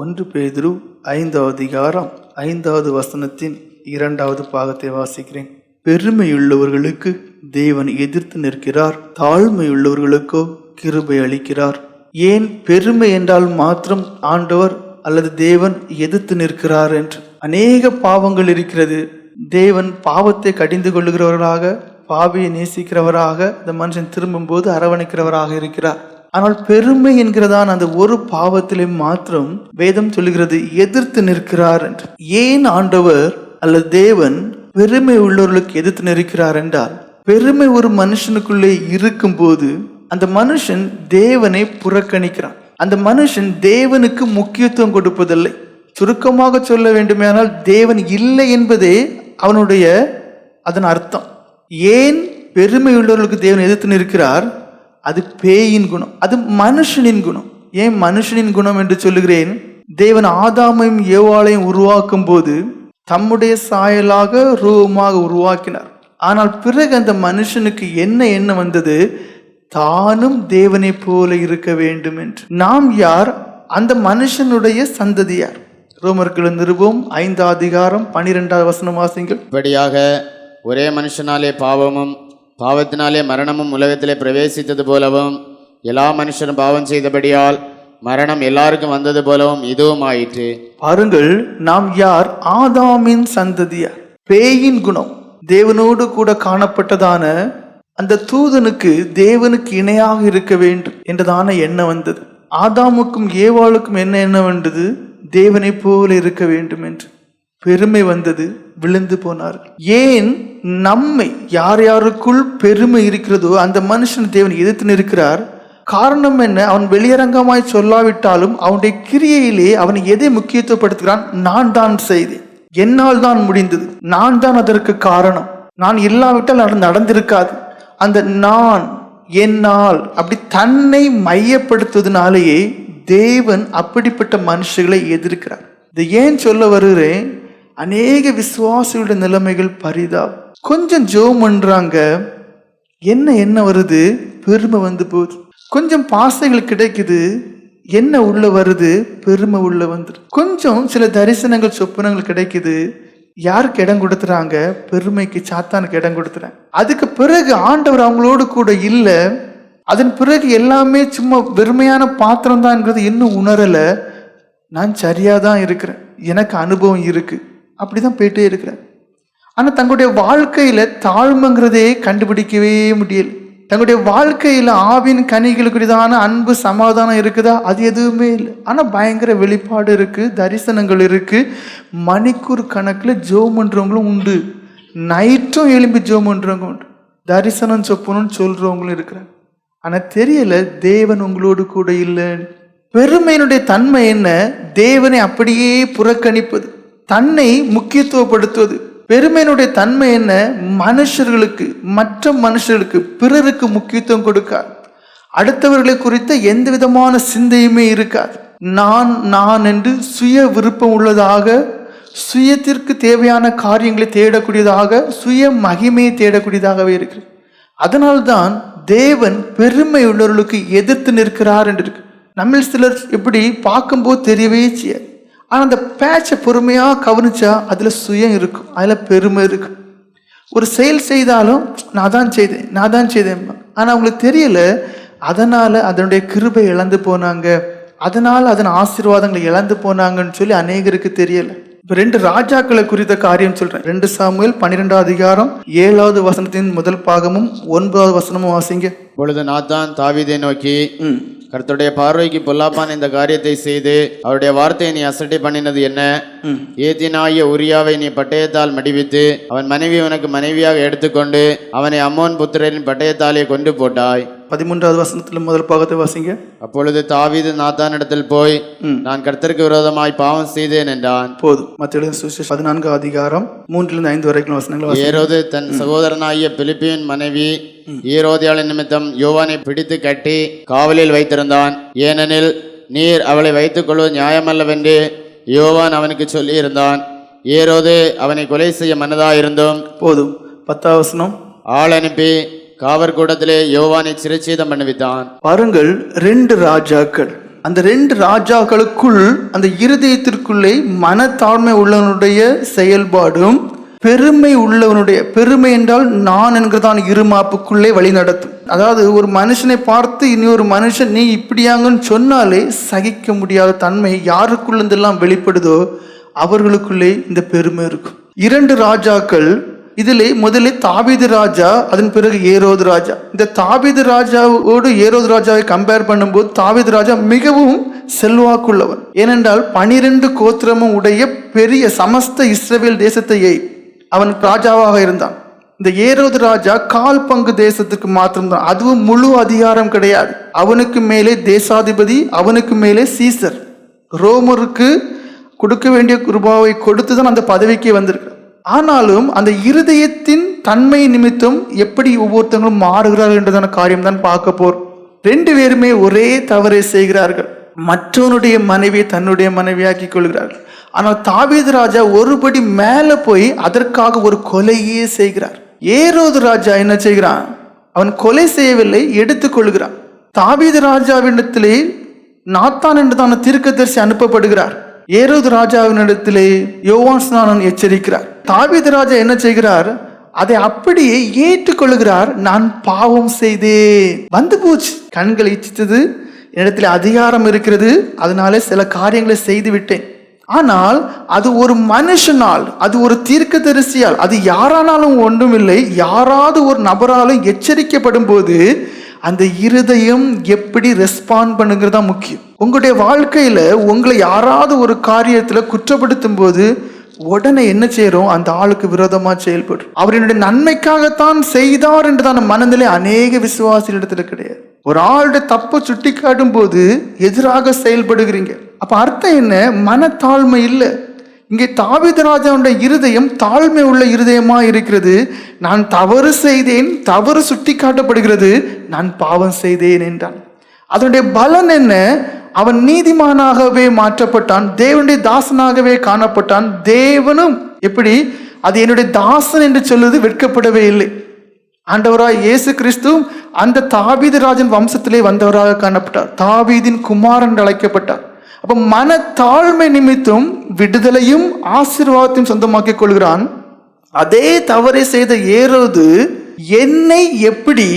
ஒன்று பேதுரு ஐந்தாவது அதிகாரம் ஐந்தாவது வசனத்தின் இரண்டாவது பாகத்தை வாசிக்கிறேன். பெருமையுள்ளவர்களுக்கு தேவன் எதிர்த்து நிற்கிறார் தாழ்மையுள்ளவர்களுக்கோ கிருபை அளிக்கிறார். ஏன் பெருமை என்றால் மாத்திரம் ஆண்டவர் அல்லது தேவன் எதிர்த்து நிற்கிறார் என்று. அநேக பாவங்கள் இருக்கிறது. தேவன் பாவத்தை கடிந்து கொள்ளுகிறவர்களாக பாவியை நேசிக்கிறவராக இந்த மனுஷன் திரும்பும்போது அரவணைக்கிறவராக இருக்கிறார். ஆனால் பெருமை என்கிறதான அந்த ஒரு பாவத்திலே மாத்திரம் வேதம் சொல்லுகிறது எதிர்த்து நிற்கிறார் என்று. ஏன் ஆண்டவர் அல்லது தேவன் பெருமை உள்ளவர்களுக்கு எதிர்த்து நிற்கிறார் என்றால் பெருமை ஒரு மனுஷனுக்குள்ளே இருக்கும்போது அந்த மனுஷன் தேவனை புறக்கணிக்கிறான். அந்த மனுஷன் தேவனுக்கு முக்கியத்துவம் கொடுப்பதில்லை. சுருக்கமாக சொல்ல வேண்டுமானால் தேவன் இல்லை என்பதே அவனுடைய அதன் அர்த்தம். ஏன் பெருமை உள்ளவர்களுக்கு தேவன் எதிர்த்து நிற்கிறார்? அது பேயின் குணம் அது மனுஷனின் குணம். ஏன் மனுஷனின் குணம் என்று சொல்லுகிறேன்? தேவன் ஆதாமையும் ஏவாளையும் உருவாக்கும் போது தம்முடைய சாயலாக ரூபமாக உருவாக்கினார். ஆனால் பிறகு அந்த மனுஷனுக்கு என்ன எண்ணம் வந்தது? தானும் தேவனை போல இருக்க வேண்டும் என்று. நாம் யார்? அந்த மனுஷனுடைய சந்ததியார். ரோமர்கள் நிருபம் ஐந்தாம் அதிகாரம் பனிரெண்டாவது வசனம் வாசிங்கள் இப்படியாக ஒரே மனுஷனாலே பாவமும் பாவத்தினாலே மரணமும் உலகத்திலே பிரவேசித்தது போலவும் எல்லா மனுஷரும் பாவம் செய்தபடியால் மரணம் எல்லாருக்கும் வந்தது போலவும் இதுவும் ஆயிற்று பாருங்கள் நாம் யார்? ஆதாமின் சந்ததியார் பேயின் குணம். தேவனோடு கூட காணப்பட்டதான அந்த தூதனுக்கு தேவனுக்கு இணையாக இருக்க வேண்டும் என்றதான எண்ணம் வந்தது. ஆதாமுக்கும் ஏவாளுக்கும் என்ன எண்ணம் வந்தது? தேவனை போல இருக்க வேண்டும் என்று. பெருமை வந்தது விழுந்து போனார்கள். ஏன்? நம்மை யார் யாருக்குள் பெருமை இருக்கிறதோ அந்த மனுஷன் தேவன் எதிர்த்து நிற்கிறார். காரணம் என்ன? அவன் வெளியரங்கமாய் சொல்லாவிட்டாலும் அவனுடைய கிரியையிலே அவன் எதை முக்கியத்துவப்படுத்துகிறான்? நான் தான் செய்தேன். என்னால் தான் முடிந்தது. நான் தான் அதற்கு காரணம். நான் இல்லாவிட்டால் அது நடந்திருக்காது. அந்த நான் என்னால் அப்படி தன்னை மையப்படுத்துவதனாலேயே தேவன் அப்படிப்பட்ட மனுஷர்களை எதிர்க்கிறார். இதை ஏன் சொல்ல வருகிறேன்? அநேக விசுவாசிகளுடைய நிலைமைகள் பரிதா. கொஞ்சம் ஜோம் பண்றாங்க. என்ன என்ன வருது? பெருமை வந்து போகுது கொஞ்சம் பாசைகள் கிடைக்குது. என்ன உள்ள வருது? பெருமை உள்ள வந்துரு. கொஞ்சம் சில தரிசனங்கள் சொப்பனங்கள் கிடைக்குது. யாருக்கு இடம் கொடுத்துறாங்க? பெருமைக்கு சாத்தானுக்கு இடம் கொடுத்துறாங்க அதுக்கு பிறகு ஆண்டவர் அவங்களோடு கூட இல்லை. அதன் பிறகு எல்லாமே சும்மா வெறுமையான பாத்திரம் தான்ங்கிறது இன்னும் உணரல. நான் சரியாக தான் இருக்கிறேன். எனக்கு அனுபவம் இருக்குது அப்படி தான் போயிட்டே இருக்கிறேன் ஆனால் தங்களுடைய வாழ்க்கையில் தாழ்மைங்கிறதே கண்டுபிடிக்கவே முடியல. தங்களுடைய வாழ்க்கையில் ஆவின் கனிகளுக்குரியதான அன்பு சமாதானம் இருக்குதா? அது எதுவுமே இல்லை. ஆனால் பயங்கர வெளிப்பாடு இருக்குது தரிசனங்கள் இருக்குது மணிக்கூர் கணக்கில் ஜோம்ன்றவங்களும் உண்டு. நைட்டும் எலும்பி ஜோம் உண்டு. தரிசனம் சொப்பணும்னு சொல்கிறவங்களும் இருக்கிறாங்க. ஆனால் தெரியலை தேவன் உங்களோடு கூட இல்லைன்னு. பெருமையினுடைய தன்மை என்ன? தேவனை அப்படியே புறக்கணிப்பது. தன்னை முக்கியத்துவப்படுத்துவது. பெருமையினுடைய தன்மை என்ன? மனுஷர்களுக்கு மற்ற மனுஷர்களுக்கு பிறருக்கு முக்கியத்துவம் கொடுக்காது. அடுத்தவர்களை குறித்த எந்த விதமான சிந்தையுமே இருக்காது. நான் நான் என்று சுய விருப்பம் உள்ளதாக சுயத்திற்கு தேவையான காரியங்களை தேடக்கூடியதாக சுய மகிமையை தேடக்கூடியதாகவே இருக்கிறது அதனால்தான் தேவன் பெருமை உள்ளவர்களுக்கு எதிர்த்து நிற்கிறார் என்று இருக்கு. நம்ம சிலர் எப்படி பார்க்கும்போது தெரியவே செய்யாது. ஆனால் அந்த பேட்சை பொறுமையாக கவனிச்சா அதில் சுயம் இருக்கும். அதில் பெருமை இருக்கு. ஒரு செயல் செய்தாலும் நான் தான் செய்தேன் நான் தான் செய்தேன். ஆனால் அவங்களுக்கு தெரியல அதனால் அதனுடைய கிருபை இழந்து போனாங்க. அதனால் அதன் ஆசீர்வாதங்களை இழந்து போனாங்கன்னு சொல்லி அநேகருக்கு தெரியல. இப்போ ரெண்டு ராஜாக்களை குறித்த காரியம் சொல்றேன். ரெண்டு சாமுவேல் பன்னிரெண்டாவது அதிகாரம் ஏழாவது வசனத்தின் முதல் பாகமும் ஒன்பதாவது வசனமும் வாசிங்க. பொழுது நாத்தான் தாவீதை நோக்கி கர்த்தருடைய பார்வைக்கு பொல்லாப்பான் இந்த காரியத்தை செய்து அவருடைய வார்த்தையை நீ அசட்டை பண்ணினது என்ன? ஏத்தினாகிய உரியாவை நீ பட்டயத்தால் மடிவித்து அவன் மனைவி உனக்கு மனைவியாக எடுத்துக்கொண்டு அவனை அம்மோன் புத்திரரின் பட்டயத்தாலே கொண்டு போட்டாய். பதிமூன்றாவது வசனத்துல முதல் பாகத்தை வாசிங்க. அப்பொழுது தாவீது நாத்தானிடத்தில் போய் நான் கர்த்தருக்கு விரோதமாய் பாவம் செய்தேன் என்றான். போதும். மத்திய பதினான்கு அதிகாரம் மூன்றிலிருந்து ஐந்து வரைக்கும் வசனங்கள். ஏரோது தன் சகோதரனாகிய பிலிப்பியின் மனைவி ஈரோதியாளின் நிமித்தம் யோவானை பிடித்து கட்டி காவலில் வைத்திருந்தான். ஏனெனில் நீர் அவளை வைத்துக் கொள்வது நியாயமல்லவென்று யோவான் அவனுக்கு சொல்லியிருந்தான். ஏரோது அவனை கொலை செய்ய மனதாயிருந்தும் போதும். பத்தாவது வசனம். ஆள் அனுப்பி காவற்கூடத்திலே யோவானை சிறைச்சேதம் பண்ணுவித்தான் பாருங்கள் ரெண்டு ராஜாக்கள். அந்த ரெண்டு ராஜாக்களுக்குள் அந்த இருதயத்திற்குள்ளே மனத்தாழ்மை உள்ளவனுடைய செயல்பாடும் பெருமை உள்ளவனுடைய பெருமை என்றால் நான் என்கிறதான் இருமாப்புக்குள்ளே வழி நடத்தும். அதாவது ஒரு மனுஷனை பார்த்து இனி ஒரு மனுஷன் நீ இப்படியாங்கன்னு சொன்னாலே சகிக்க முடியாத தன்மை யாருக்குள்ள இருந்தெல்லாம் வெளிப்படுதோ அவர்களுக்குள்ளே இந்த பெருமை இருக்கும். இரண்டு ராஜாக்கள் இதிலே முதலே தாபிது ராஜா அதன் பிறகு ஏரோது ராஜா. இந்த தாபிது ராஜாவோடு ஏரோது ராஜாவை கம்பேர் பண்ணும்போது தாபிது ராஜா மிகவும் செல்வாக்குள்ளவன். ஏனென்றால் பனிரெண்டு கோத்திரமும் உடைய பெரிய சமஸ்த இஸ்ரவேல் தேசத்தையே அவன் ராஜாவாக இருந்தான். இந்த ஏரோது ராஜா கால் பங்கு தேசத்துக்கு மாத்திரம்தான். அதுவும் முழு அதிகாரம் கிடையாது. அவனுக்கு மேலே தேசாதிபதி அவனுக்கு மேலே சீசர். ரோமருக்கு கொடுக்க வேண்டிய குருபாவை கொடுத்து தான் அந்த பதவிக்கு வந்திருக்கு ஆனாலும் அந்த இருதயத்தின் தன்மை நிமித்தம் எப்படி ஒவ்வொருத்தங்களும் மாறுகிறார்கள் என்றதான காரியம் தான் பார்க்க போறோம். ரெண்டு பேருமே ஒரே தவறை செய்கிறார்கள். மற்றவனுடைய மனைவியை தன்னுடைய மனைவியாக்கி கொள்கிறார்கள். ஆனால் தாவீது ராஜா ஒருபடி மேலே போய் அதற்காக ஒரு கொலையே செய்கிறார். ஏரோது ராஜா என்ன செய்கிறான்? அவன் கொலை செய்யவில்லை எடுத்துக்கொள்கிறான் தாவீது ராஜாவினிடத்திலே நாத்தான் என்றதான தீர்க்கதரிசி அனுப்பப்படுகிறார். ஏரோது ராஜாவினிடத்திலே யோவான் ஸ்நானன் எச்சரிக்கிறார். தாவீது ராஜா என்ன செய்கிறார்? அதை அப்படியே ஏற்றுக்கொள்கிறார். நான் பாவம் செய்தேன். வந்து போச்சு. கண்கள் இச்சித்தது. என்னிடத்தில் அதிகாரம் இருக்கிறது. அதனாலே சில காரியங்களை செய்து விட்டேன் ஆனால் அது ஒரு மனுஷனால் அது ஒரு தீர்க்க தரிசியால் அது யாரானாலும் ஒன்றுமில்லை. யாராவது ஒரு நபராலும் எச்சரிக்கப்படும் போது அந்த இருதயம் எப்படி ரெஸ்பாண்ட் பண்ணுங்கிறது தான் முக்கியம். உங்களுடைய வாழ்க்கையில் உங்களை யாராவது ஒரு காரியத்தில் குற்றப்படுத்தும் போது உடனே என்ன செய்யறோம் அந்த ஆளுக்கு விரோதமா செயல்படும் அவர் என்னுடைய நன்மைக்காகத்தான் செய்தார் என்றுதான் மனநிலை அநேக விசுவாசிகளிடத்துல கிடையாது. ஒரு ஆளுடைய தப்பை சுட்டி காட்டும் போது எதிராக செயல்படுகிறீங்க. அப்ப அர்த்தம் என்ன? மனத்தாழ்மை இல்லை. இங்கே தாவிதராஜனுடைய இருதயம் தாழ்மை உள்ள இருதயமா இருக்கிறது. நான் தவறு செய்தேன் தவறு சுட்டி காட்டப்படுகிறது நான் பாவம் செய்தேன் என்றான். அதனுடைய பலன் என்ன? அவன் நீதிமானாகவே மாற்றப்பட்டான் தேவனுடைய தாசனாகவே காணப்பட்டான் தேவனும் எப்படி அது என்னுடைய தாசன் என்று சொல்லுவது வெட்கப்படவே இல்லை. ஆண்டவராய் இயேசு கிறிஸ்துவும் அந்த தாபீது ராஜன் வம்சத்திலே வந்தவராக காணப்பட்டார். தாவீதின் குமாரன் என்று அழைக்கப்பட்டார். அப்போ மன தாழ்மை நிமித்தம் விடுதலையும் ஆசீர்வாதத்தையும் சொந்தமாக்கிக் கொள்கிறான். அதே தவறை செய்த ஏரோது என்னை எப்படி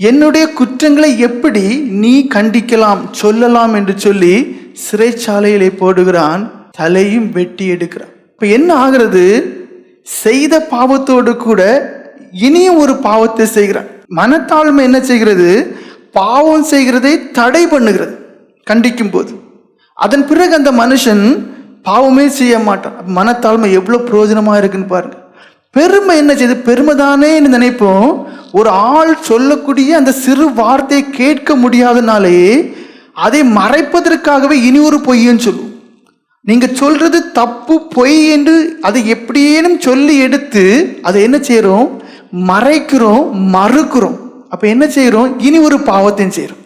என்னுடைய குற்றங்களை எப்படி நீ கண்டிக்கலாம் சொல்லலாம் என்று சொல்லி சிறைச்சாலையிலே போடுகிறான் தலையும் வெட்டி எடுக்கிறான். இப்போ என்ன ஆகிறது? செய்த பாவத்தோடு கூட இனியும் ஒரு பாவத்தை செய்கிறான். மனத்தாழ்மை என்ன செய்கிறது? பாவம் செய்கிறதை தடை பண்ணுகிறது கண்டிக்கும் போது அதன் பிறகு அந்த மனுஷன் பாவமே செய்ய மாட்டான். மனத்தாழ்மை எவ்வளோ பிரயோஜனமாக இருக்குன்னு பாருங்கள் பெருமை என்ன செய்யுது தானேன்னு நினைப்போம். ஒரு ஆள் சொல்லக்கூடிய அந்த சிறு வார்த்தையை கேட்க முடியாதனாலே அதை மறைப்பதற்காகவே இனி ஒரு பொய்யும் சொல்லுவோம் நீங்க சொல்றது தப்பு பொய் என்று அதை எப்படியேனும் சொல்லி எடுத்து அதை என்ன செய்கிறோம் மறைக்கிறோம் மறுக்கிறோம். அப்ப என்ன செய்கிறோம் இனி ஒரு பாவத்தையும் செய்கிறோம்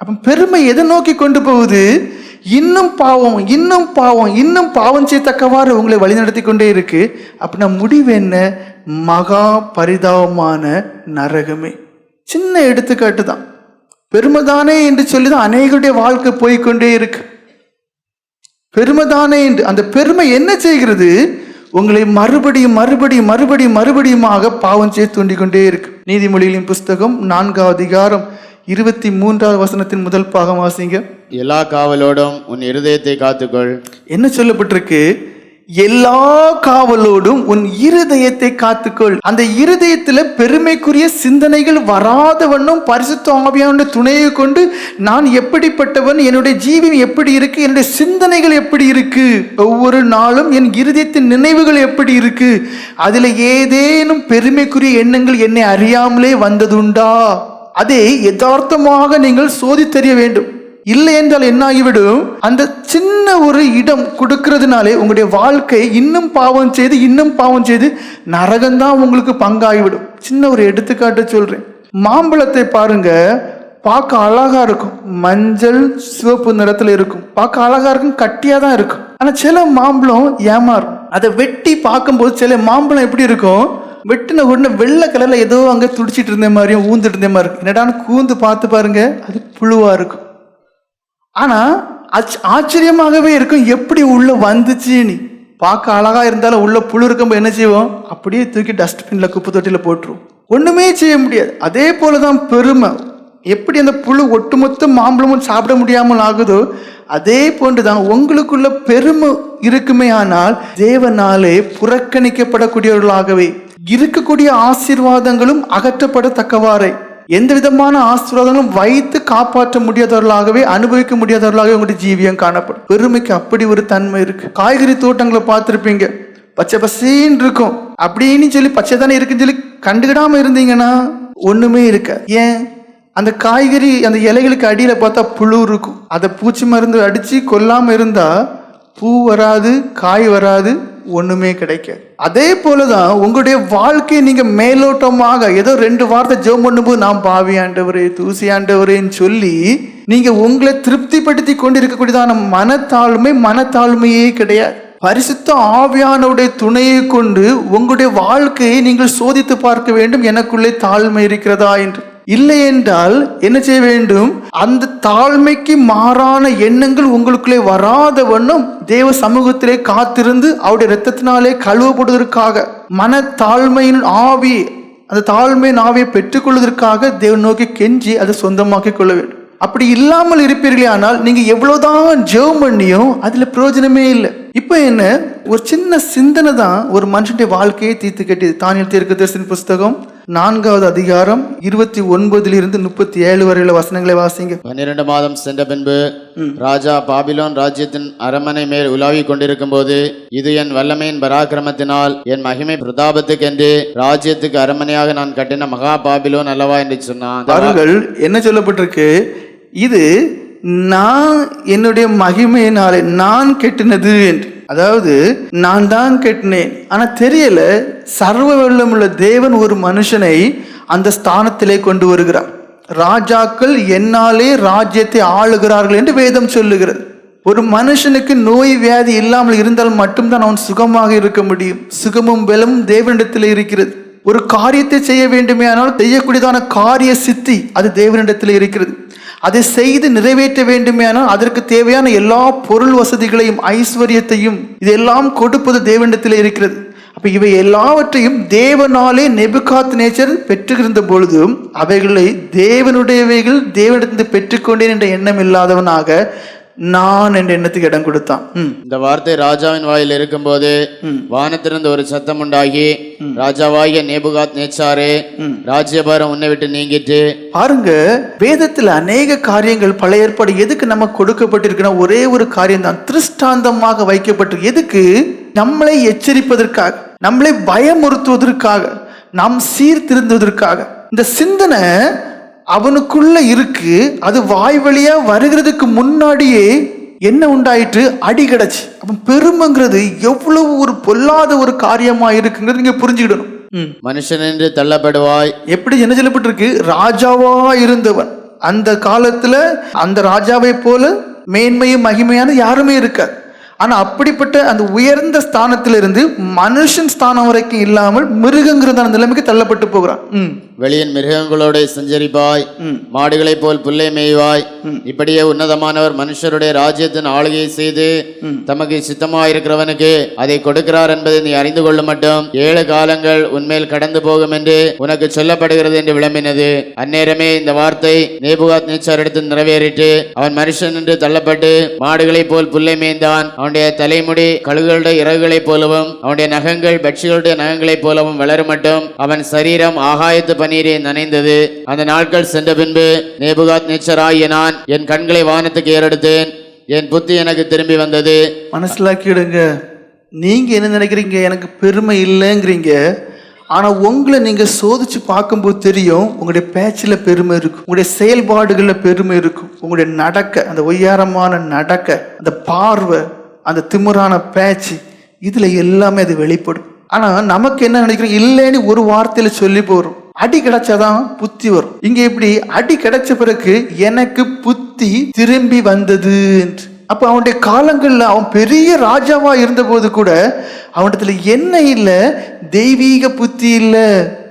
அப்ப பெருமை எதை நோக்கி கொண்டு போகுது? இன்னும் பாவம் இன்னும் பாவம் இன்னும் பாவம் செய்யத்தக்கவாறு உங்களை வழிநடத்தி கொண்டே இருக்கு. அப்படின்னா முடிவு என்ன? மகா பரிதாபமான நரகமே. சின்ன எடுத்துக்காட்டு தான். பெருமைதானே என்று சொல்லி தான் அநேகருடைய வாழ்க்கை போய்க்கொண்டே இருக்கு. பெருமைதானே என்று அந்த பெருமை என்ன செய்கிறது? உங்களை மறுபடியும் மறுபடியும் மறுபடியும் மறுபடியுமாக பாவம் செய்து தூண்டிக்கொண்டே இருக்கு. நீதிமொழிகளின் புஸ்தகம் நான்காவது அதிகாரம் இருபத்தி மூன்றாவது வசனத்தின் முதல் பாகம் வாசிங்க. எல்லா காவலோடும் உன் இருதயத்தை காத்துக்கொள். என்ன சொல்லப்பட்டிருக்கு? எல்லா காவலோடும் உன் இருதயத்தை காத்துக்கொள். அந்த இருதயத்துல பெருமைக்குரிய சிந்தனைகள் வராத வண்ணம் பரிசுத்த ஆவியான துணையை கொண்டு நான் எப்படிப்பட்டவன் என்னுடைய ஜீவியம் எப்படி இருக்கு என்னுடைய சிந்தனைகள் எப்படி இருக்கு ஒவ்வொரு நாளும் என் இருதயத்தின் நினைவுகள் எப்படி இருக்கு அதுல ஏதேனும் பெருமைக்குரிய எண்ணங்கள் என்னை அறியாமலே வந்ததுண்டா? அதை யதார்த்தமாக நீங்கள் சோதித்தறிய வேண்டும். இல்லை என்றால் என்ன ஆகிவிடும் அந்த சின்ன ஒரு இடம் கொடுக்கறதுனாலே உங்களுடைய வாழ்க்கை இன்னும் பாவம் செய்து இன்னும் பாவம் செய்து நரகம்தான் உங்களுக்கு பங்காகிவிடும். சின்ன ஒரு எடுத்துக்காட்டு சொல்றேன். மாம்பழத்தை பாருங்க. பார்க்க அழகா இருக்கும். மஞ்சள் சிவப்பு நிறத்துல இருக்கும். பார்க்க அழகா இருக்கும் கட்டியா தான் இருக்கும். ஆனா சில மாம்பழம் ஏமாறும். அதை வெட்டி பார்க்கும்போது சில மாம்பழம் எப்படி இருக்கும்? வெட்டின உடனே வெள்ளை கலரில் ஏதோ அங்கே துடிச்சிட்டு இருந்த மாதிரியும் ஊந்துட்டு இருந்த மாதிரி இருக்கும். என்னடான்னு கூந்து பார்த்து பாருங்க அது புழுவாக இருக்கும். ஆனால் அச் ஆச்சரியமாகவே இருக்கும் எப்படி உள்ளே வந்துச்சு நீ? பார்க்க அழகாக இருந்தாலும் உள்ள புழு இருக்கும்போது என்ன செய்வோம்? அப்படியே தூக்கி டஸ்ட்பினில் குப்பை தொட்டியில் போட்டுருவோம். ஒன்றுமே செய்ய முடியாது. அதே போலதான் பெருமை. எப்படி அந்த புழு ஒட்டுமொத்த மாம்பழமும் சாப்பிட முடியாமல் ஆகுதோ அதே போன்று தான் உங்களுக்குள்ள பெருமை இருக்குமே ஆனால் தேவனாலே புறக்கணிக்கப்படக்கூடியவர்களாகவே இருக்கக்கூடிய ஆசீர்வாதங்களும் அகற்றப்படத்தக்கவாறே. எந்த விதமான ஆசீர்வாதங்களும் வைத்து காப்பாற்ற முடியாதவர்களாகவே அனுபவிக்க முடியாதவர்களாகவே உங்களுடைய ஜீவியம் காணப்படும். பெருமைக்கு அப்படி ஒரு தன்மை இருக்கு. காய்கறி தோட்டங்களை பார்த்துருப்பீங்க. பச்சை பசேன்னு இருக்கும். அப்படின்னு சொல்லி பச்சை தானே இருக்குன்னு சொல்லி கண்டுக்கிடாம இருந்தீங்கன்னா ஒண்ணுமே இருக்க. ஏன்? அந்த காய்கறி அந்த இலைகளுக்கு அடியில பார்த்தா புழு இருக்கும். அதை பூச்சி மருந்து அடிச்சு கொல்லாம இருந்தா பூ வராது காய் வராது ஒன்றுமே கிடைக்காது அதே போல தான் உங்களுடைய வாழ்க்கையை நீங்கள் மேலோட்டமாக ஏதோ ரெண்டு வார்த்தை ஜெபம் பண்ணும்போது நான் பாவி ஆண்டவரே தூசி ஆண்டவரேன்னு சொல்லி நீங்கள் உங்களை திருப்திப்படுத்தி கொண்டு இருக்கக்கூடியதான மனத்தாழ்மை மனத்தாழ்மையே கிடையாது. பரிசுத்த ஆவியானவுடைய துணையை கொண்டு உங்களுடைய வாழ்க்கையை நீங்கள் சோதித்து பார்க்க வேண்டும். எனக்குள்ளே தாழ்மை இருக்கிறதா? என்று. இல்லை என்றால் என்ன செய்ய வேண்டும்? அந்த தாழ்மைக்கு மாறான எண்ணங்கள் உங்களுக்குள்ளே வராத வண்ணம் தேவ சமூகத்திலே காத்திருந்து அவருடைய இரத்தத்தினாலே கழுவப்படுவதற்காக மன தாழ்மையின் ஆவி அந்த தாழ்மையின் ஆவியை பெற்றுக்கொள்வதற்காக தேவன் நோக்கி கெஞ்சி அதை சொந்தமாக்கிக் கொள்ள வேண்டும். அப்படி இல்லாமல் இருப்பீர்களே ஆனால் நீங்க எவ்வளவுதான் ஜெபம் பண்ணியும் அதுல பிரயோஜனமே இல்லை. இப்போ என்ன? ஒரு சின்ன சிந்தனை தான் ஒரு மனுஷனுடைய வாழ்க்கையை தீர்த்து கட்டியது. தானியல் தீர்க்கதரிசன புஸ்தகம் நான்காவது அதிகாரம் இருபத்தி ஒன்பதிலிருந்து முப்பத்தி ஏழு வரையில வசனங்களை வாசிங்க. பன்னிரண்டு மாதம் சென்ற பின்பு ராஜா பாபிலோன் ராஜ்யத்தின் அரண்மனை மேல் உலாவிக் கொண்டிருக்கும் போது இது என் வல்லமையின் பராக்கிரமத்தினால் என் மகிமை பிரதாபத்துக்கென்று ராஜ்யத்துக்கு அரண்மனையாக நான் கட்டின மகா பாபிலோன் அல்லவா? என்று சொன்னான். பாருங்கள் என்ன சொல்லப்பட்டிருக்கு? இது நான் என்னுடைய மகிமையினாலே நான் கெட்டினது என்று. அதாவது நான் தான் கெட்டினேன். ஆனா தெரியல சர்வ வல்லமுள்ள தேவன் ஒரு மனுஷனை அந்த ஸ்தானத்திலே கொண்டு வருகிறார். ராஜாக்கள் என்னாலே ராஜ்யத்தை ஆளுகிறார்கள் என்று வேதம் சொல்லுகிறது. ஒரு மனுஷனுக்கு நோய் வியாதி இல்லாமல் இருந்தால் மட்டும்தான் அவன் சுகமாக இருக்க முடியும். சுகமும் பலமும் தேவனிடத்தில் இருக்கிறது. ஒரு காரியத்தை செய்ய வேண்டுமே ஆனால் செய்யக்கூடியதான காரிய சித்தி அது தேவனிடத்தில் இருக்கிறது. அதை செய்து நிறைவேற்ற வேண்டுமேனால் அதற்கு தேவையான எல்லா பொருள் வசதிகளையும் ஐஸ்வர்யத்தையும் இதெல்லாம் கொடுப்பது தேவனிடத்தில் இருக்கிறது. அப்போ இவை எல்லாவற்றையும் தேவனாலே நெபுகாத் நேச்சர் பெற்றுகிருந்த பொழுதும் அவைகளை தேவனுடையவைகள் தேவனிடத்திலிருந்து பெற்றுக்கொண்டேன் என்ற எண்ணம் இல்லாதவனாக நான் என்ற எண்ணத்துக்கு இடம் கொடுத்தான். இந்த வார்த்தை ராஜாவின் வாயில் இருக்கும்போது வானத்திலிருந்து ஒரு சத்தம் உண்டாகி ராஜாவாகிய நேபுகாத் நேச்சாரே ராஜ்யபாரம் உன்னை விட்டு நீங்கிட்டு பாருங்க வேதத்தில் அநேக காரியங்கள் பழைய ஏற்பாடு எதுக்கு நம்ம கொடுக்கப்பட்டிருக்குன்னா ஒரே ஒரு காரியம் தான் திருஷ்டாந்தமாக வைக்கப்பட்டிருக்கு எதுக்கு? நம்மளை எச்சரிப்பதற்காக நம்மளை பயமுறுத்துவதற்காக நாம் சீர்திருந்துவதற்காக. இந்த சிந்தனை அவனுக்குள்ள இருக்கு அது வாய் வழியா வருகிறதுக்கு முன்னாடியே என்ன உண்டாயிற்று? அடி கிடச்சு. அப்ப பெருமைங்கிறது எவ்வளவு ஒரு பொல்லாத ஒரு காரியமா இருக்குங்கிறது நீங்க புரிஞ்சுக்கிடணும். மனுஷன் என்று தள்ளப்படுவாய். எப்படி என்ன சொல்லப்பட்டிருக்கு? ராஜாவா இருந்தவன். அந்த காலத்துல அந்த ராஜாவை போல மேன்மையும் மகிமையான யாருமே இருக்காது ஆனா அப்படிப்பட்ட அந்த உயர்ந்த ஸ்தானத்திலிருந்து மனுஷன் ஸ்தானம் வரைக்கும் இல்லாமல் மிருகங்கிறத அந்த நிலைமைக்கு தள்ளப்பட்டு போகிறான். வெளியின் மிருகங்களோட சஞ்சரிப்பாய். மாடுகளைப் போல் புல்லை மேய்வாய். இப்படியே உன்னதமானவர் மனுஷருடைய ராஜ்யத்தின் ஆளுகையை செய்து தமக்கு சித்தமாயிருக்கிறவனுக்கு அதை கொடுக்கிறார் என்பதை நீ அறிந்து கொள்ள மட்டும். ஏழு காலங்கள் உன்மேல் கடந்து போகும் என்று உனக்கு சொல்லப்படுகிறது என்று விளம்பினது. அந்நேரமே இந்த வார்த்தை நேபுகாத் நேச்சாரிடத்தில் நிறைவேறிட்டு அவன் மனுஷன் என்று தள்ளப்பட்டு மாடுகளைப் போல் புல்லை மேய்ந்தான். அவனுடைய தலைமுடி கழுகுகளுடைய இறகுகளைப் போலவும் அவனுடைய நகங்கள் பட்சிகளுடைய நகங்களைப் போலவும் வளரும் மட்டும் அவன் சரீரம் ஆகாயத்து பனீரே நனைந்தது. அந்த நாட்கள் சென்ற பின்பு நேபுகாத் நேச்சராகிய நான் என் கண்களை வானத்துக்கு ஏறெடுத்தேன். என் புத்தி எனக்கு திரும்பி வந்தது. மனசிலாக்கிடுங்க. நீங்க என்ன நினைக்கிறீங்க? எனக்கு பெருமை இல்லைங்கிறீங்க. ஆனா உங்களை நீங்க சோதிச்சு பார்க்கும்போது தெரியும் உங்களுடைய பேச்சில் பெருமை இருக்கும். உங்களுடைய செயல்பாடுகளில் பெருமை இருக்கும். உங்களுடைய நடக்க அந்த ஒய்யாரமான நடக்க அந்த பார்வை அந்த திமுறான பேச்சு இதுல எல்லாமே அது வெளிப்படும். ஆனா நமக்கு என்ன நினைக்கிறோம் இல்லைன்னு ஒரு வார்த்தையில சொல்லி போறோம். அடி கிடைச்சாதான் புத்தி வரும். இங்க எப்படி அடி கிடைச்ச பிறகு எனக்கு புத்தி திரும்பி வந்தது அப்ப அவனுடைய காலங்கள்ல அவன் பெரிய ராஜாவா இருந்தபோது கூட அவனிடத்துல என்ன இல்ல? தெய்வீக புத்தி இல்ல.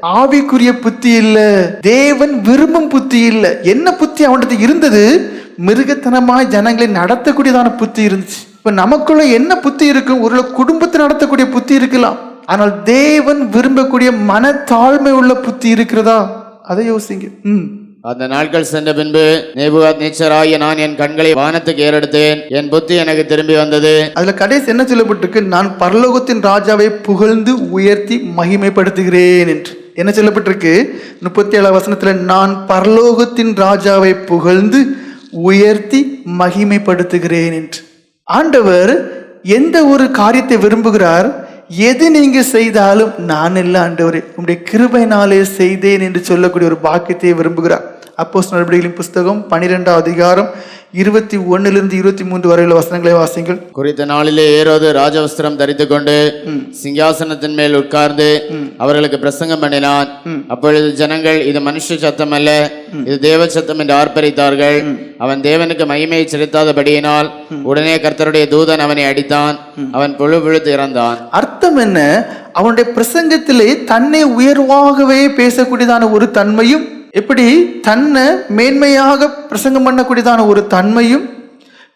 ஆவிக்குரிய புத்தி இல்ல. தேவன் விரும்பும் புத்தி இல்ல. என்ன புத்தி அவன்கிட்ட இருந்தது? மிருகத்தனமாய் ஜனங்களை நடத்தக்கூடியதான புத்தி இருந்துச்சு. இப்ப நமக்குள்ள என்ன புத்தி இருக்கும்? ஒரு குடும்பத்தை நடத்தக்கூடிய புத்தி இருக்கலாம். ஆனால் தேவன் விரும்பக்கூடிய மனத்தாழ்மை உள்ள புத்தி இருக்கிறதா? அதை யோசிங்க. ம். அந்த நாட்கள் சென்ற பின்பு நேபுகாத் நேச்சராகிய நான் என் கண்களை வானத்துக்கு ஏறெடுத்தேன். என் புத்தி எனக்கு திரும்பி வந்தது. அதுல கடைசி என்ன சொல்லப்பட்டிருக்கு? நான் பரலோகத்தின் ராஜாவை புகழ்ந்து உயர்த்தி மகிமைப்படுத்துகிறேன் என்று. என்ன சொல்லப்பட்டிருக்கு? முப்பத்தி ஏழாம் வசனத்துல நான் பரலோகத்தின் ராஜாவை புகழ்ந்து உயர்த்தி மகிமைப்படுத்துகிறேன் என்று. ஆண்டவர் எந்த ஒரு காரியத்தை விரும்புகிறார்? எது நீங்க செய்தாலும் நான் இல்ல ஆண்டவரே. உங்களுடைய கிருபையினாலே செய்தேன் என்று சொல்லக்கூடிய ஒரு பாக்கியத்தை விரும்புகிறார். அப்போஸ் நடவடிக்கைகளின் புஸ்தகம் பனிரெண்டாம் அதிகாரம் இருபத்தி ஒன்னிலிருந்து இருபத்தி மூன்று வரையுள்ள வசனங்களை வாசிங்கள் குறித்த நாளிலே ஏரோது ராஜவஸ்திரம் தரித்துக் கொண்டு சிங்காசனத்தின் மேல் உட்கார்ந்து அவர்களுக்கு பிரசங்கம் பண்ணினான். அப்பொழுது ஜனங்கள் இது மனுஷ சத்தம் அல்ல இது தேவ சத்தம் என்று ஆர்ப்பரித்தார்கள். அவன் தேவனுக்கு மகிமையை செலுத்தாதபடியினால் உடனே கர்த்தருடைய தூதன் அவனை அடித்தான். அவன் புழு புழுத்து இறந்தான். அர்த்தம் என்ன? அவனுடைய பிரசங்கத்திலே தன்னை உயர்வாகவே பேசக்கூடியதான ஒரு தன்மையும் எப்படி தன்னை மேன்மையாக பிரசங்கம் பண்ணக்கூடியதான ஒரு தன்மையும்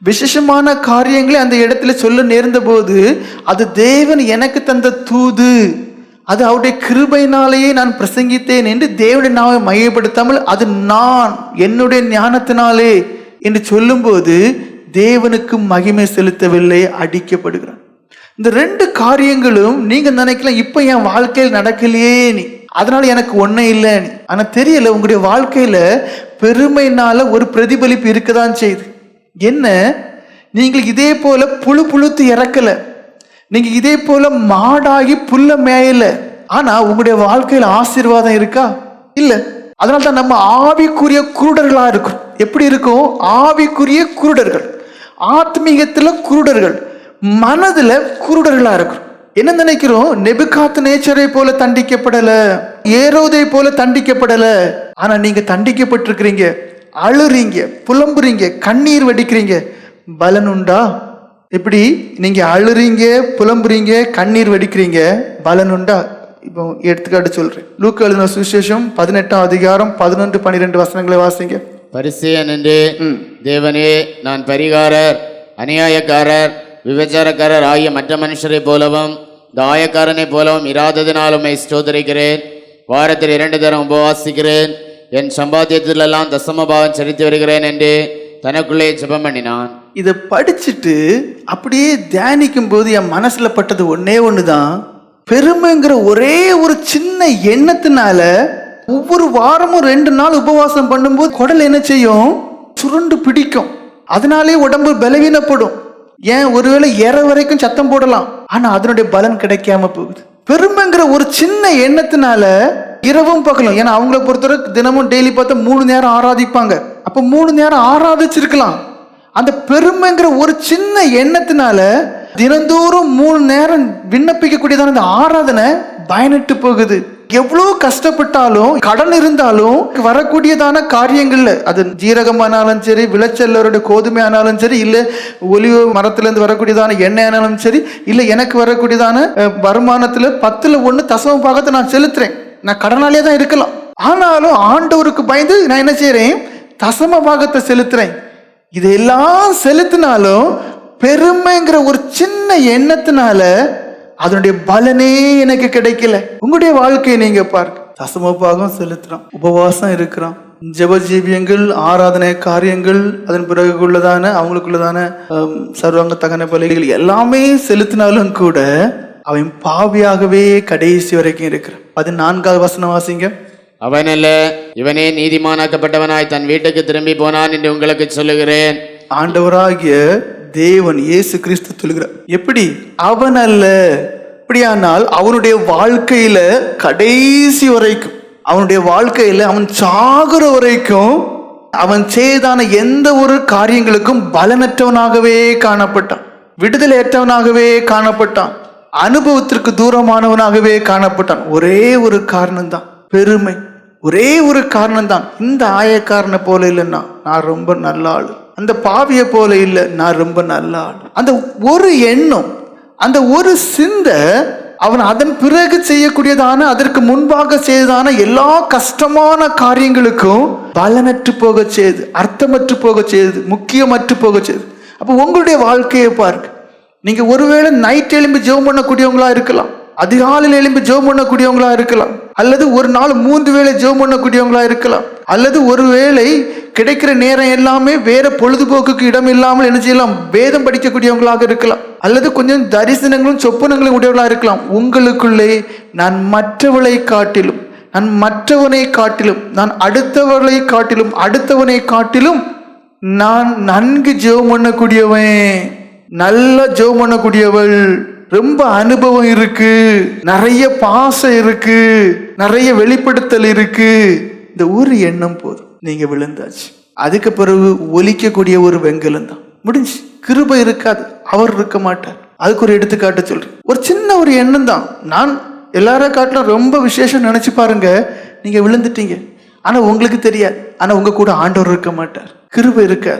விசேஷமான காரியங்களை அந்த இடத்துல சொல்ல நேர்ந்த போது அது தேவன் எனக்கு தந்த தூது. அது அவருடைய கிருபையினாலேயே நான் பிரசங்கித்தேன் என்று தேவனுடைய நாவை மையப்படுத்தாமல் அது நான் என்னுடைய ஞானத்தினாலே என்று சொல்லும்போது தேவனுக்கு மகிமை செலுத்தவில்லை அடிக்கப்படுகிறான் இந்த ரெண்டு காரியங்களும் நீங்க நினைக்கலாம் இப்ப என் வாழ்க்கையில் நடக்கலையே நீ. அதனால எனக்கு ஒன்றே இல்லை. ஆனால் தெரியல உங்களுடைய வாழ்க்கையில் பெருமைனால ஒரு பிரதிபலிப்பு இருக்கதான் செய்யுது. என்ன? நீங்கள் இதே போல புழு புழுத்து இறக்கலை. நீங்கள் இதே போல மாடாகி புல்ல மேயல. ஆனால் உங்களுடைய வாழ்க்கையில் ஆசீர்வாதம் இருக்கா? இல்லை. அதனால தான் நம்ம ஆவிக்குரிய குருடர்களாக இருக்கும் எப்படி இருக்கும்? ஆவிக்குரிய குருடர்கள். ஆத்மீகத்தில் குருடர்கள். மனதில் குருடர்களாக இருக்கும் என்ன நினைக்கிறோம்? நெபுகாத்து நேச்சரை போல தண்டிக்கப்படல. ஏரோதை போல தண்டிக்கப்படல. ஆனா நீங்க தண்டிக்கப்பட்டிருக்கிறீங்க. அழுறீங்க புலம்புறீங்க கண்ணீர் வடிக்கிறீங்க. பலன் உண்டா? எப்படி? நீங்க அழுறீங்க புலம்புறீங்க கண்ணீர் வடிக்கிறீங்க. பலன் உண்டா? இப்போ எடுத்துக்காட்டு சொல்றேன். லூக்கு எழுதின சுவிசேஷம் பதினெட்டாம் அதிகாரம் பதினொன்று பன்னிரெண்டு வசனங்களை வாசிங்க. பரிசேயன் என்று தேவனே நான் பரிகாரர் அநியாயக்காரர் விபச்சாரக்காரர் ஆகிய மற்ற மனுஷரை போலவும் தாயக்காரனை போலவும் இராததினால் உம்மை ஸ்தோதரிக்கிறேன் வாரத்தில் இரண்டு தரம் உபவாசிக்கிறேன். என் சம்பாத்தியத்திலெல்லாம் தசமபாவம் செலுத்தி வருகிறேன் என்று தனக்குள்ளே ஜெபம் பண்ணினான். இதை படிச்சுட்டு அப்படியே தியானிக்கும் போது என் மனசுல பட்டது ஒன்னே ஒண்ணுதான். பெருமைங்கிற ஒரே ஒரு சின்ன எண்ணத்தினால ஒவ்வொரு வாரமும் ரெண்டு நாள் உபவாசம் பண்ணும்போது குடல் என்ன செய்யும்? சுருண்டு பிடிக்கும். அதனாலே உடம்பு பலவீனப்படும். ஏன் ஒருவேளை ஏற வரைக்கும் சத்தம் போடலாம்? ஆனா அதனுடைய பலன் கிடைக்காம போகுது. பெருமைங்கிற ஒரு சின்ன எண்ணத்தினால இரவும் பகலும் ஏன்னா அவங்கள பொறுத்தவரை தினமும் டெய்லி பார்த்தா மூணு நேரம் ஆராதிப்பாங்க. அப்ப மூணு நேரம் ஆராதிச்சிருக்கலாம். அந்த பெருமைங்கிற ஒரு சின்ன எண்ணத்தினால தினந்தோறும் மூணு நேரம் விண்ணப்பிக்கக்கூடியதான அந்த ஆராதனை பயனிட்டு போகுது. எவ்வளோ கஷ்டப்பட்டாலும் கடன் இருந்தாலும் வரக்கூடியதான காரியங்கள்ல அது ஜீரகமானாலும் சரி விளைச்சல்லோருடைய கோதுமை ஆனாலும் சரி இல்லை ஒலிவ மரத்துலேருந்து வரக்கூடியதான எண்ணெய் ஆனாலும் சரி இல்லை எனக்கு வரக்கூடியதான வருமானத்தில் பத்தில் ஒன்று தசம பாகத்தை நான் செலுத்துறேன். நான் கடனாலே தான் இருக்கலாம். ஆனாலும் ஆண்டவருக்கு பயந்து நான் என்ன செய்கிறேன் தசம பாகத்தை செலுத்துறேன். இதெல்லாம் செலுத்தினாலும் பெருமைங்கிற ஒரு சின்ன எண்ணத்தினால அதனுடைய பலனே எனக்கு கிடைக்கல. உங்களுடைய வாழ்க்கையை நீங்க பாருங்க. தசம பாகம் செலுத்துறோம். உபவாசம் இருக்கிறோம். ஜெப ஜீவியங்கள் ஆராதனை காரியங்கள் அதன் பிறகு உள்ளதான அவங்களுக்குள்ளதான சர்வாங்க தகன பலிகள் எல்லாமே செலுத்தினாலும் கூட அவன் பாவியாகவே கடைசி வரைக்கும் இருக்கிறான். பதினான்காவது வசனம் வாசிங்க. அவனல்ல இவனே நீதிமானாக்கப்பட்டவனாய் தன் வீட்டுக்கு திரும்பி போனான் என்று உங்களுக்கு சொல்லுகிறேன். ஆண்டவராகிய தேவன் இயேசு கிறிஸ்து சொல்கிறார் எப்படி? அவன் அல்ல. அப்படியானால் அவனுடைய வாழ்க்கையில கடைசி வரைக்கும் அவனுடைய வாழ்க்கையில அவன் சாகுற வரைக்கும் அவன் செய்தான எந்த ஒரு காரியங்களுக்கும் பலனற்றவனாகவே காணப்பட்டான். விடுதலையற்றவனாகவே காணப்பட்டான். அனுபவத்திற்கு தூரமானவனாகவே காணப்பட்டான். ஒரே ஒரு காரணம்தான். பெருமை. ஒரே ஒரு காரணம்தான். இந்த ஆயக்காரனை போல இல்லைன்னா நான் ரொம்ப நல்ல ஆள் அந்த பாவியை போல இல்லை. நான் ரொம்ப நல்ல ஆள். அந்த ஒரு எண்ணம் அந்த ஒரு சிந்தை அவன் அதன் பிறகு செய்யக்கூடியதான அதற்கு முன்பாக செய்ததான எல்லா கஷ்டமான காரியங்களுக்கும் பலனற்று போக செய்யுது அர்த்தமற்று போக செய்யுது முக்கியமற்று போக செய்யுது அப்போ உங்களுடைய வாழ்க்கையை பாருங்க. நீங்கள் ஒருவேளை நைட் எழும்பி ஜெபம் பண்ணக்கூடியவங்களா இருக்கலாம். அதிகாலையில் எழும்பி ஜெபம் பண்ணக்கூடியவங்களா இருக்கலாம். அல்லது ஒரு நாள் மூன்று வேளை ஜோம் பண்ணக்கூடியவங்களா இருக்கலாம். அல்லது ஒரு வேளை கிடைக்கிற நேரம் எல்லாமே வேற பொழுதுபோக்குக்கு இடம் இல்லாமல் என்ன செய்யலாம்? வேதம் படிக்கக்கூடியவங்களாக இருக்கலாம். அல்லது கொஞ்சம் தரிசனங்களும் சொப்பனங்களும் உடையவர்களா இருக்கலாம். உங்களுக்குள்ளே நான் மற்றவளை காட்டிலும் நான் மற்றவனை காட்டிலும் நான் அடுத்தவளை காட்டிலும் அடுத்தவனை காட்டிலும் நான் நன்கு ஜெபம் பண்ணக்கூடியவன். நல்லா ஜெபம் பண்ணக்கூடியவள். ரொம்ப அனுபவம் இருக்கு. நிறைய பாசம் இருக்கு. நிறைய வெளிப்படுத்தல் இருக்கு. இந்த ஒரு எண்ணம் போதும். நீங்க விழுந்தாச்சு. அதுக்கு பிறகு ஒலிக்கக்கூடிய ஒரு வெங்கலம் தான். முடிஞ்சு. கிருபை இருக்காது. அவர் இருக்க மாட்டார். அதுக்கு ஒரு எடுத்துக்காட்டு சொல்றேன். ஒரு சின்ன ஒரு எண்ணம் தான். நான் எல்லாரும் காட்டிலும் ரொம்ப விசேஷம் நினைச்சு பாருங்க. நீங்க விழுந்துட்டீங்க. ஆனா உங்களுக்கு தெரியாது. ஆனா உங்க கூட ஆண்டவர் இருக்க மாட்டார். கிருபை இருக்காது.